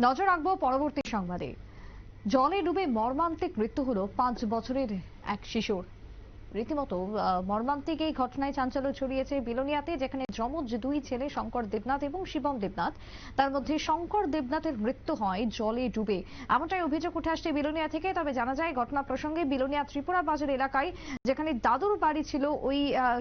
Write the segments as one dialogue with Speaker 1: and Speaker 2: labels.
Speaker 1: নজর রাখব পরবর্তী সংবাদে। জলে ডুবে মর্মান্তিক মৃত্যু হলো পাঁচ বছরের এক শিশুর। রীতিমতো মর্মান্তিক এই ঘটনায় চাঞ্চল্য ছড়িয়েছে বিলোনিয়াতে, যেখানে যমজ দুই ছেলে শঙ্কর দেবনাথ এবং শিবম দেবনাথ, তার মধ্যে শঙ্কর দেবনাথের মৃত্যু হয় জলে ডুবে। এমনটাই অভিযোগ উঠে আসছে বিলোনিয়া থেকে, তবে জানা যায় ঘটনা প্রসঙ্গে বিলোনিয়া ত্রিপুরা বাজার এলাকায়, যেখানে দাদুর বাড়ি ছিল ওই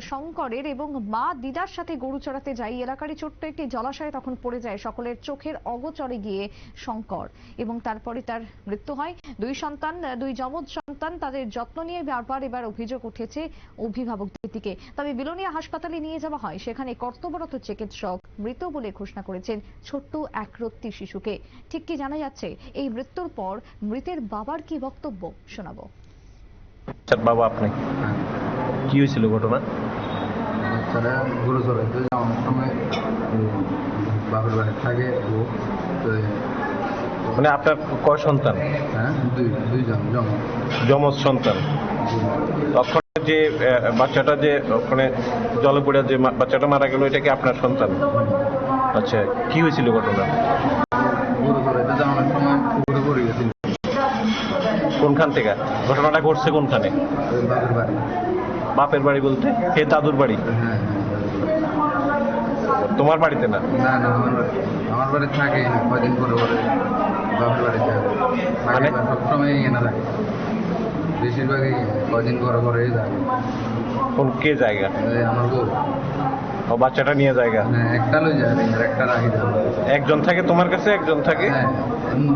Speaker 1: শঙ্করের এবং মা দিদার সাথে গরু চড়াতে যাই এলাকারই ছোট্ট একটি জলাশয়ে তখন পড়ে যায় সকলের চোখের অগোচরে গিয়ে শঙ্কর এবং তারপরে তার মৃত্যু হয়। দুই সন্তান, দুই যমজ সন্তান তাদের যত্ন নিয়ে বারবার এবার অভিযোগ উঠেছে অভিভাবকদের দিকে। তবে বিলোনিয়া হাসপাতালে নিয়ে যাওয়া হয়। সেখানে কর্তব্যরত চিকিৎসক মৃত বলে ঘোষণা করেছেন ছোট্ট এক রত্তি শিশুকে। ঠিক কি জানা যাচ্ছে? এই মৃত্যুর পর মৃতের বাবার কি বক্তব্য? শোনাবো।
Speaker 2: বাবা আপনি? কি হয়েছিল ঘটনা?
Speaker 3: বাচ্চারা গরু চড়াইতে যাওয়ার সময় বাপের বাড়ি থাকে ও তো
Speaker 2: মানে আপনার কয় সন্তান?
Speaker 3: হ্যাঁ দুই দুইজন জমা
Speaker 2: যমজ সন্তান। তখন যে বাচ্চাটা যে, ওখানে জলে পড়ে যে বাচ্চাটা মারা গেল, এটা কি আপনার সন্তান? আচ্ছা কি হয়েছিল ঘটনা? কোনখান থেকে? ঘটনাটা ঘটছে কোনখানে?
Speaker 3: বাপের বাড়ি
Speaker 2: বলতে? হে দাদুর বাড়ি? তোমার বাড়িতে না?
Speaker 3: আমার বাড়ি থাকে কদিন পরে পরে বাপের বাড়ি থাকে
Speaker 2: মানে?
Speaker 3: সবসময় এনে থাকে বেশিরভাগই কদিন পরে পরেই থাকে
Speaker 2: কোন কে জায়গা?
Speaker 3: আমার বউ।
Speaker 2: ও বাচ্চাটা নিয়ে জায়গা?
Speaker 3: হ্যাঁ একটা লই যায় একটা রাখি
Speaker 2: একজন থাকে তোমার কাছে একজন থাকে?
Speaker 3: হ্যাঁ উম,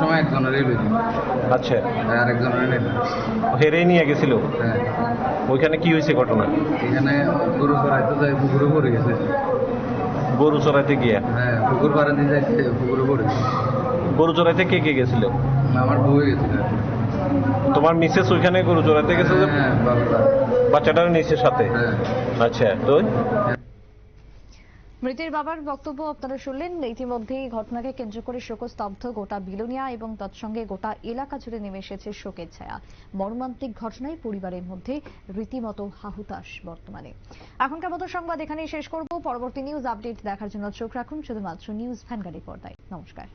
Speaker 3: সময় একজনের লই যায়
Speaker 2: আচ্ছা।
Speaker 3: আর একজনের নেই।
Speaker 2: হেরেই নিয়ে গেছিল?
Speaker 3: হ্যাঁ।
Speaker 2: ওইখানে কি হয়েছে ঘটনা?
Speaker 3: এখানে গরু চড়াইতে যাই পুকুরে পড়ে গেছে।
Speaker 2: গরু চড়াইতে গিয়া?
Speaker 3: হ্যাঁ পুকুর পাড়ে দিয়ে যাইতে পুকুরে পড়ে
Speaker 2: গরু চড়াইতে কে কে গেছিল?
Speaker 3: আমার বউ গেছিল।
Speaker 2: তোমার মিসেস ওইখানে গরু চড়াইতে গেছে যে
Speaker 3: হ্যাঁ
Speaker 2: বাচ্চাটার নিচে সাথে?
Speaker 3: হ্যাঁ।
Speaker 2: আচ্ছা তো
Speaker 1: মৃতের বাবার বক্তব্য আপনারা শুনলেন। ইতিমধ্যেই ঘটনাকে কেন্দ্র করে শোকস্তব্ধ গোটা বিলোনিয়া এবং তৎসঙ্গে গোটা এলাকা জুড়ে নেমে এসেছে শোকের ছায়া। মর্মান্তিক ঘটনায় পরিবারের মধ্যে রীতিমতো হাহুতাশ বর্তমানে। এখনকার মতো সংবাদ এখানেই শেষ করব। পরবর্তী নিউজ আপডেট দেখার জন্য চোখ রাখুন। শুধুমাত্র নিউজ ভ্যানগাড়ি পর্দায়। নমস্কার।